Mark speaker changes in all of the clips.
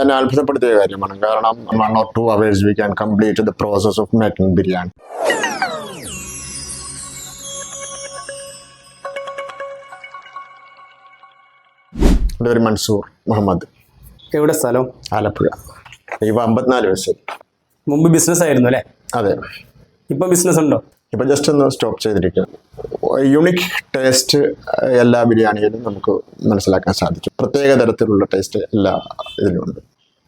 Speaker 1: എന്നെ അത്ഭുതപ്പെടുത്തിയ കാര്യമാണ്. കാരണം one or two hours we can complete the process of making biryani എന്റെ പേര് മൻസൂർ മുഹമ്മദ്.
Speaker 2: എവിടെ സ്ഥലം?
Speaker 1: ആലപ്പുഴ. ഇപ്പൊ അമ്പത്തിനാല് വയസ്സ്
Speaker 2: മുമ്പ് ബിസിനസ് ആയിരുന്നു അല്ലേ?
Speaker 1: അതെ.
Speaker 2: ഇപ്പൊ ബിസിനസ് ഉണ്ടോ?
Speaker 1: ഇപ്പൊ ജസ്റ്റ് ഒന്ന് സ്റ്റോപ്പ് ചെയ്തിരിക്കും. യുണിക് ടേസ്റ്റ് എല്ലാ ബിരിയാണിയിലും നമുക്ക് മനസ്സിലാക്കാൻ സാധിക്കും. പ്രത്യേക തരത്തിലുള്ള ടേസ്റ്റ് എല്ലാ ഇതിലുമുണ്ട്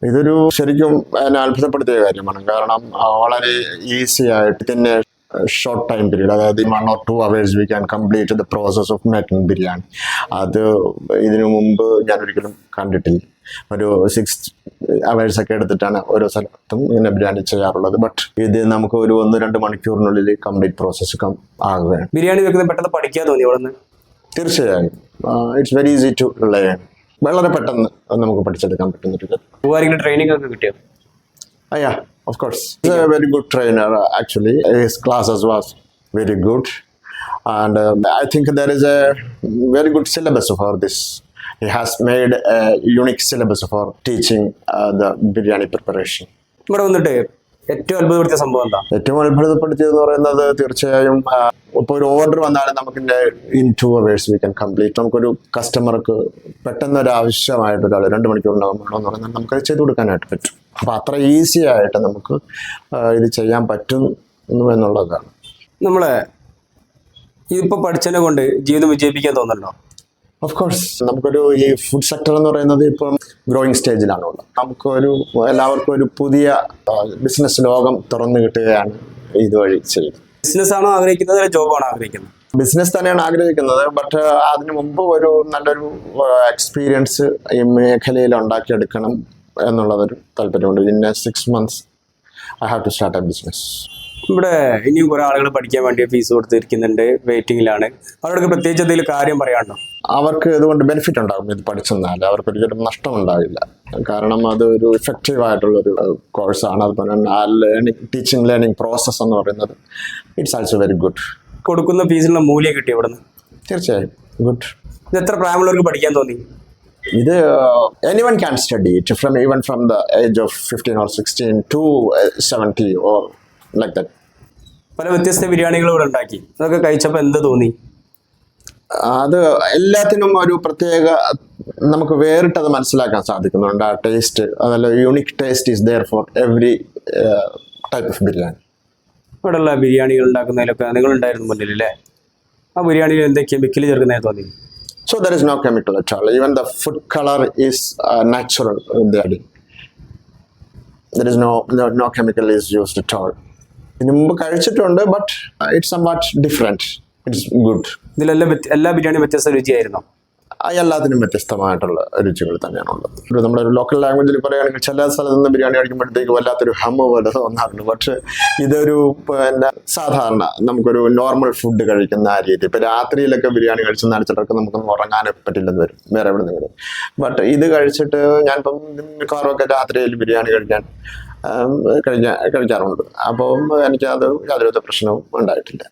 Speaker 1: ഇതൊരു ശരിക്കും എന്നെ അത്ഭുതപ്പെടുത്തിയ കാര്യമാണ്. കാരണം വളരെ ഈസി ആയിട്ട് പിന്നെ ഷോർട്ട് ടൈം പീരീഡ് അതായത് one or two hours we can complete the process of making biryani അത് ഇതിനു മുമ്പ് ഞാൻ ഒരിക്കലും കണ്ടിട്ടില്ല. ഒരു സിക്സ് അവേഴ്സ് ഒക്കെ എടുത്തിട്ടാണ് ഓരോ സ്ഥലത്തും ഇങ്ങനെ ബിരിയാണി ചെയ്യാറുള്ളത്. ബട്ട് ഇത് നമുക്ക് ഒരു ഒന്ന് രണ്ട് മണിക്കൂറിനുള്ളിൽ കംപ്ലീറ്റ് പ്രോസസ്സ് ആകുകയാണ്.
Speaker 2: ബിരിയാണി വെക്കുന്നത് പെട്ടെന്ന് പഠിക്കാൻ തോന്നി അവിടെ
Speaker 1: തീർച്ചയായും. It's very easy to learn വളരെ പെട്ടെന്ന് നമുക്ക് പഠിച്ചെടുക്കാൻ പറ്റുന്ന
Speaker 2: ട്രെയിനിങ് ഒക്കെ കിട്ടിയോ?
Speaker 1: അയ്യാ of course very good trainer actually his classes was very good and I think there is a very good syllabus for a He has made a unique syllabus for teaching uh, the biryani preparation.
Speaker 2: ഇവിടെ വന്നിട്ട് ഏറ്റവും അത്ഭുതപ്പെടുത്തിയ സംഭവം എന്താ?
Speaker 1: ഏറ്റവും അത്ഭുതപ്പെടുത്തിയതെന്ന് പറയുന്നത് തീർച്ചയായും ഇപ്പോൾ ഒരു ഓർഡർ വന്നാലും നമുക്ക് in two hours we can complete നമുക്കൊരു കസ്റ്റമർക്ക് പെട്ടെന്ന് ഒരു ആവശ്യമായിട്ട് ഒരാൾ രണ്ട് മണിക്കൂറിനകം എന്ന് പറഞ്ഞാൽ നമുക്കത് ചെയ്തു കൊടുക്കാനായിട്ട് പറ്റും. അപ്പൊ അത്ര ഈസി ആയിട്ട് നമുക്ക് ഇത് ചെയ്യാൻ പറ്റും എന്നുള്ളതാണ്.
Speaker 2: നമ്മളെ ഇതിപ്പോ പഠിച്ചതിനെ കൊണ്ട് ജീവിതം വിജയിപ്പിക്കാൻ തോന്നുന്നുണ്ടോ
Speaker 1: ഓഫ് കോഴ്സ് നമുക്കൊരു ഈ ഫുഡ് സെക്ടർ എന്ന് പറയുന്നത് ഇപ്പം ഗ്രോയിങ് സ്റ്റേജിലാണുള്ളത് നമുക്കൊരു എല്ലാവർക്കും ഒരു പുതിയ ബിസിനസ് ലോകം തുറന്നു കിട്ടുകയാണ് ഇതുവഴി ചെയ്യുന്നത്.
Speaker 2: ബിസിനസ് ആണോ ആഗ്രഹിക്കുന്നത് ജോബാണോ ആഗ്രഹിക്കുന്നത്?
Speaker 1: ബിസിനസ് തന്നെയാണ് ആഗ്രഹിക്കുന്നത് ബട്ട് അതിനു മുമ്പ് ഒരു നല്ലൊരു എക്സ്പീരിയൻസ് ഈ മേഖലയിൽ ഉണ്ടാക്കിയെടുക്കണം എന്നുള്ളതൊരു താല്പര്യമുണ്ട്. In six months I have to start a business
Speaker 2: ഇവിടെ ഇനിയും കുറെ ആളുകൾ പഠിക്കാൻ വേണ്ടി ഫീസ് കൊടുത്തിരിക്കുന്നുണ്ട് വെയിറ്റിംഗിലാണ് അവരോടൊക്കെ പ്രത്യേകിച്ച് എന്തെങ്കിലും കാര്യം പറയാനുണ്ടോ?
Speaker 1: അവർക്ക് ഇതുകൊണ്ട് ബെനിഫിറ്റ് ഉണ്ടാകും ഇത് പഠിച്ചെന്നാൽ? അവർക്ക് ഒരിക്കലും നഷ്ടം ഉണ്ടാവില്ല. കാരണം അത് ഒരു ഇഫക്റ്റീവ് ആയിട്ടുള്ളൊരു കോഴ്സാണ് അതുപോലെ തന്നെ ആ ലേണിംഗ് ടീച്ചിങ് ലേണിംഗ് പ്രോസസ്സ് എന്ന് പറയുന്നത് ഇറ്റ്സ് ആൾസോ വെരി ഗുഡ്
Speaker 2: കൊടുക്കുന്ന ഫീസിനുള്ള മൂല്യം കിട്ടി ഇവിടെ നിന്ന്
Speaker 1: തീർച്ചയായും. ഗുഡ്
Speaker 2: ഇത് എത്ര പ്രായമുള്ളവർക്ക് പഠിക്കാൻ തോന്നി?
Speaker 1: ഇത് anyone can study it from even from the age of fifteen or sixteen to seventy or like that
Speaker 2: പല വ്യത്യസ്ത ബിരിയാണികൾ ഇവിടെ ഉണ്ടാക്കി അതൊക്കെ കഴിച്ചപ്പോൾ എന്ത് തോന്നി
Speaker 1: അത് എല്ലാത്തിനും ഒരു പ്രത്യേക നമുക്ക് വേറിട്ടത് മനസ്സിലാക്കാൻ സാധിക്കുന്നുണ്ട് ആ ടേസ്റ്റ് അതല്ല unique taste is there for every type of biryani
Speaker 2: ഇവിടെയുള്ള ബിരിയാണികൾ ഉണ്ടാക്കുന്നതിലൊക്കെ നിങ്ങൾ ഉണ്ടായിരുന്നു മുന്നിൽ അല്ലേ ആ ബിരിയാണിയിൽ എന്തൊക്കെയാണ് കെമിക്കൽ ചേർക്കുന്നതായി തോന്നി
Speaker 1: So there is no chemical at all. Even the food color is uh, natural. They are. There is no, no no chemical is used at all. ഇതിന് മുമ്പ് കഴിച്ചിട്ടുണ്ട് but it's um what different it's good
Speaker 2: ഇതിലെല്ലാം എല്ലാ ബിരിയാണിയും വ്യത്യസ്ത രുചിയായിരുന്നു?
Speaker 1: എല്ലാത്തിനും വ്യത്യസ്തമായിട്ടുള്ള രുചികൾ തന്നെയാണ് ഉള്ളത് ഒരു നമ്മുടെ ഒരു ലോക്കൽ ലാംഗ്വേജിൽ പറയുകയാണെങ്കിൽ ചില സ്ഥലത്ത് നിന്ന് ബിരിയാണി കഴിക്കുമ്പോഴത്തേക്ക് വല്ലാത്തൊരു ഹമ്മ പോലെ തോന്നാറുണ്ട്. പക്ഷെ ഇതൊരു പിന്നെ സാധാരണ നമുക്കൊരു നോർമൽ ഫുഡ് കഴിക്കുന്ന ആ രീതി. ഇപ്പം രാത്രിയിലൊക്കെ ബിരിയാണി കഴിച്ചെന്നാൽ ചിലർക്ക് നമുക്കൊന്നും ഉറങ്ങാനേ പറ്റില്ലെന്ന് വരും വേറെ എവിടെ നിന്നെങ്കിലും ബട്ട് ഇത് കഴിച്ചിട്ട് ഞാനിപ്പം മിക്കവാറും ഒക്കെ രാത്രിയിൽ ബിരിയാണി കഴിക്കാൻ ആം, കഴിക്കാൻ അപ്പോൾ എനിക്ക് അത് യാതൊരു പ്രശ്നവും ഉണ്ടായിട്ടില്ല.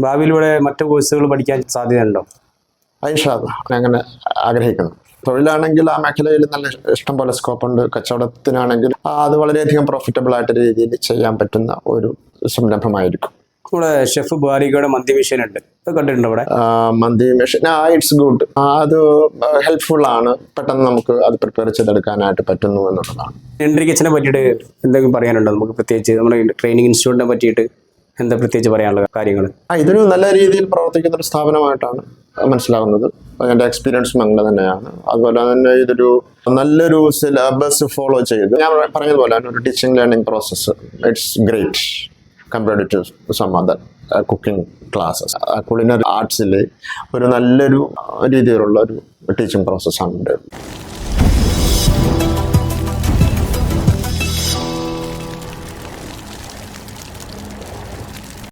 Speaker 2: ഭാവിയിലൂടെ മറ്റു കോഴ്സുകൾ പഠിക്കാൻ സാധ്യതയുണ്ടോ?
Speaker 1: ഐഷാദ് അങ്ങനെ ആഗ്രഹിക്കുന്നു. തൊഴിലാണെങ്കിൽ ആ മേഖലയിൽ നല്ല ഇഷ്ടം പോലെ സ്കോപ്പ് ഉണ്ട് കച്ചവടത്തിനാണെങ്കിൽ അത് വളരെയധികം പ്രോഫിറ്റബിൾ ആയിട്ട് രീതിയിൽ ചെയ്യാൻ പറ്റുന്ന ഒരു സംരംഭമായിരിക്കും.
Speaker 2: ഇവിടെ ഷെഫ് ബാരികയുടെ മന്തി മെഷീൻ ഉണ്ട്. കണ്ടിട്ടുണ്ട്
Speaker 1: അവിടെ? മന്തി മെഷീൻ ആ ഇറ്റ്സ് ഗുഡ് അത് ഹെൽപ്ഫുൾ ആണ്. പെട്ടെന്ന് നമുക്ക് അത് പ്രിപ്പയർ ചെയ്തെടുക്കാനായിട്ട് പറ്റുന്നു എന്നുള്ളതാണ്.
Speaker 2: എൻട്രി കിച്ചനെ പറ്റിയിട്ട് എന്തെങ്കിലും പറയാനുണ്ടോ? നമുക്ക് പ്രത്യേകിച്ച് നമ്മുടെ ട്രെയിനിങ് ഇൻസ്റ്റിറ്റ്യൂട്ടിനെ പറ്റിയിട്ട് എന്താ പ്രത്യേകിച്ച് പറയാനുള്ള കാര്യങ്ങൾ
Speaker 1: ആ ഇതൊരു നല്ല രീതിയിൽ പ്രവർത്തിക്കുന്ന ഒരു സ്ഥാപനമായിട്ടാണ് മനസ്സിലാകുന്നത് എന്റെ എക്സ്പീരിയൻസും അങ്ങനെ തന്നെയാണ്. അതുപോലെ തന്നെ ഇതൊരു നല്ലൊരു സിലബസ് ഫോളോ ചെയ്ത് ഞാൻ പറഞ്ഞതുപോലെ ഒരു teaching learning process it's great compared to some other cooking classes culinary ആർട്സിൽ ഒരു നല്ലൊരു രീതിയിലുള്ള ഒരു ടീച്ചിങ് പ്രോസസ്സാണ് ഉണ്ട്